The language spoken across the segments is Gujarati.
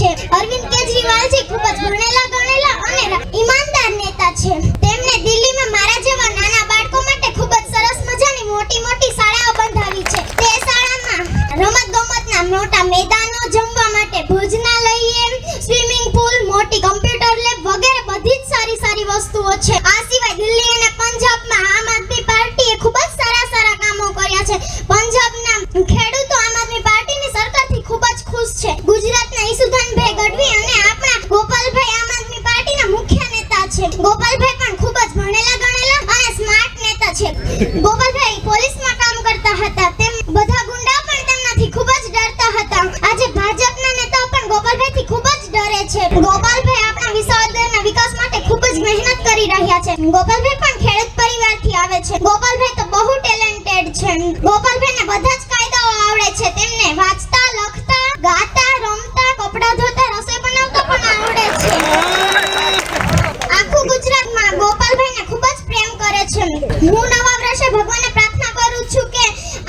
છે. અરવિંદ કેજરીવાલ જે ખૂબ જ ભણેલા, ગણેલા અને ઈમાનદાર નેતા છે. તેમણે દિલ્હીમાં મારા જેવા નાના બાળકો માટે ખૂબ જ સરસ મજાની મોટી મોટી શાળાઓ બંધાવી છે. તે શાળામાં રમત ગમતના મોટા મેદાનો જમવા માટે ભોજનાલય ગોપાલભાઈ, પોલીસમાં કામ કરતા હતા. તેમ બધા ગુંડા પણ તેમનાથી ખૂબ જ ડરતા હતા. આજે ભાજપના નેતાઓ પણ ગોપાલભાઈથી ખૂબ જ ડરે છે. ગોપાલભાઈ આપણા વિસાવદરના વિકાસ માટે ખૂબ જ મહેનત કરી રહ્યા છે. ગોપાલભાઈ પણ ખેડૂત પરિવારથી આવે છે. ગોપાલભાઈ તો બહુ ટેલેન્ટેડ છે. ગોપાલભાઈને બધા જ કાયદાઓ આવડે છે. તેમને વાંચતા, લખતા, ગાતા, રમતા, કપડાં ધોતા, રસોઈ બનાવતા પણ આવડે છે. આખું ગુજરાતમાં ગોપાલભાઈને ખૂબ જ પ્રેમ કરે છે. હું ભગવાનને પ્રાર્થના કરું છું કે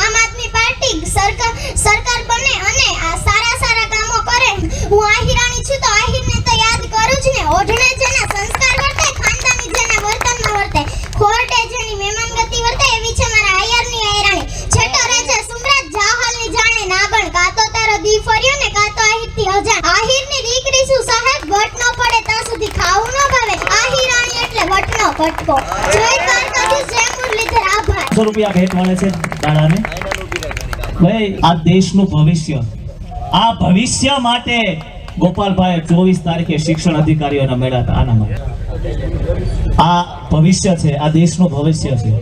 આમ આદમી પાર્ટી સરકાર સરકાર બને અને આ સારા સારા કામો કરે. હું આહિરાણી છું તો આહિરને તો યાદ કરું જ ને. ઓઢણે જેના સંસ્કાર વર્તે, ખાનદાની જેના વર્તનમાં વર્તે. ખોરટે જેની મહેમાન વર્તે, એવી છે મારા આયરની આયરાણી. છેટો રહે છે સુમરાજ જાહલની જાણે નાગણ. કાતો તારો દી ફર્યો ને કાતો આહિરથી અજાણ. આહિરની દીકરી શું સાહેબ, વટ ન પડે ત્યાં સુધી ખાવું ન ભાવે. આહિરાણી એટલે વટનો કટકો. જય દ્વારકાધીશ જય મુરલીધર આભાર સો રૂપિયા ભેટ મળે છે દાદાને ભાઈ આ દેશનું ભવિષ્ય આ ભવિષ્ય માટે ગોપાલભાઈ ચોવીસ તારીખે શિક્ષણ અધિકારીઓના મેળા હતા આના માટે આ ભવિષ્ય છે આ દેશનું ભવિષ્ય છે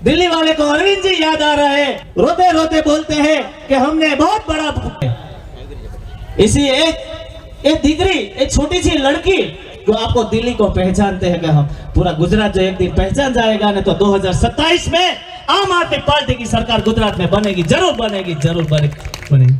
दिल्ली वाले को अरविंद जी याद आ रहा है रोते रोते बोलते हैं कि हमने बहुत बड़ा इसी एक एक दिगरी एक छोटी सी लड़की जो आपको दिल्ली को पहचानते हैं कि हम पूरा गुजरात जो एक दिन पहचान जाएगा ना तो 2027 में आम आदमी पार्टी की सरकार गुजरात में बनेगी जरूर बनेगी जरूर बनेगी बनेगी